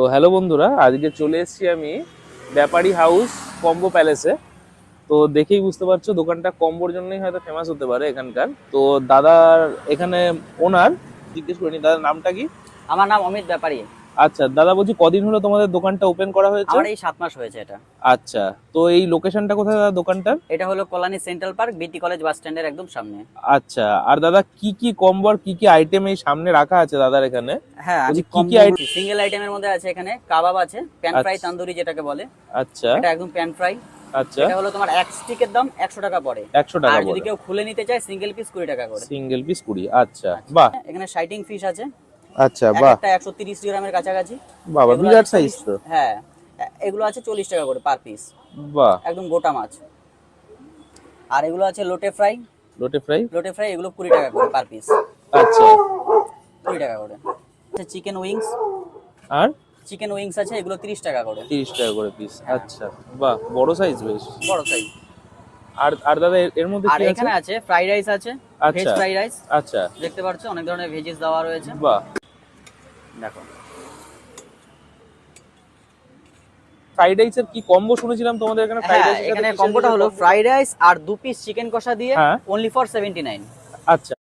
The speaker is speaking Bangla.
তো হ্যালো বন্ধুরা, আজকে চলে এসেছি আমি ব্যাপারী হাউস কম্বো প্যালেসে তো দেখেই বুঝতে পারছ, দোকানটা কম্বোর জন্যই হয়তো ফেমাস হতে পারে এখানকার। তো দাদার এখানে ওনার জিজ্ঞেস করিনি দাদার নামটা কি? আমার নাম অমিত ব্যাপারী। আচ্ছা দাদা বলছি কদিন হলো তোমাদের দোকানটা ওপেন করা হয়েছে? আমার এই সাত মাস হয়েছে এটা। আচ্ছা তো এই লোকেশনটা কোথায় দাদা দোকানটার? এটা হলো colony central park BT college bus স্ট্যান্ডের একদম সামনে। আচ্ছা আর দাদা কি কি কম্বো আর কি কি আইটেম এই সামনে রাখা আছে দাদার এখানে? হ্যাঁ আমি কি কি item? সিঙ্গেল আইটেমের মধ্যে আছে এখানে কাবাব আছে প্যান ফ্রাই আচ্ছা। তান্দুরি যেটাকে বলে। আচ্ছা। এটা একদম প্যান ফ্রাই আচ্ছা। এটা হলো তোমার এক স্টিকের দাম একশো টাকা পড়ে। একশো টাকা আর যদি কেউ খুলে নিতে চায় সিঙ্গেল পিস কুড়ি টাকা করে। সিঙ্গেল পিস কুড়ি আচ্ছা। বাহ। এখানে সাইটিং ফিশ আছে। আচ্ছা বাহ। একটা একশো তিরিশ গ্রামের কাছাকাছি। বাবা বিরাট সাইজ তো। হ্যাঁ এগুলো আছে চল্লিশ টাকা করে পার পিস বাহ। একদম গোটা মাছ। আর এগুলো আছে লোটে ফ্রাই। লোটে ফ্রাই? লোটে ফ্রাই এগুলো কুড়ি টাকা করে পার পিস আচ্ছা। কুড়ি টাকা করে। আচ্ছা চিকেন উইংস। আর? চিকেন উইংস আছে এগুলো তিরিশ টাকা করে। তিরিশ টাকা করে পিস। আচ্ছা বাহ বড় সাইজ বেশ। বড় সাইজ আর আর দাদা এর- মধ্যে কি আছে? এখানে আছে ফ্রাইড রাইস আছে ভেজ ফ্রাইড রাইস আচ্ছা। দেখতে পাচ্ছ অনেক ধরনের ভেজিস দেওয়া রয়েছে। বাহ। দেখো। ফ্রাইড রাইসের কি কম্বো শুনেছিলাম তোমাদের এখানে? ফ্রাইড হ্যাঁ রাইস এখানে কম্বোটা হলো ফ্রাইড রাইস আর দু পিস চিকেন কষা দিয়ে। অনলি ফর সেভেন্টি নাইন আচ্ছা।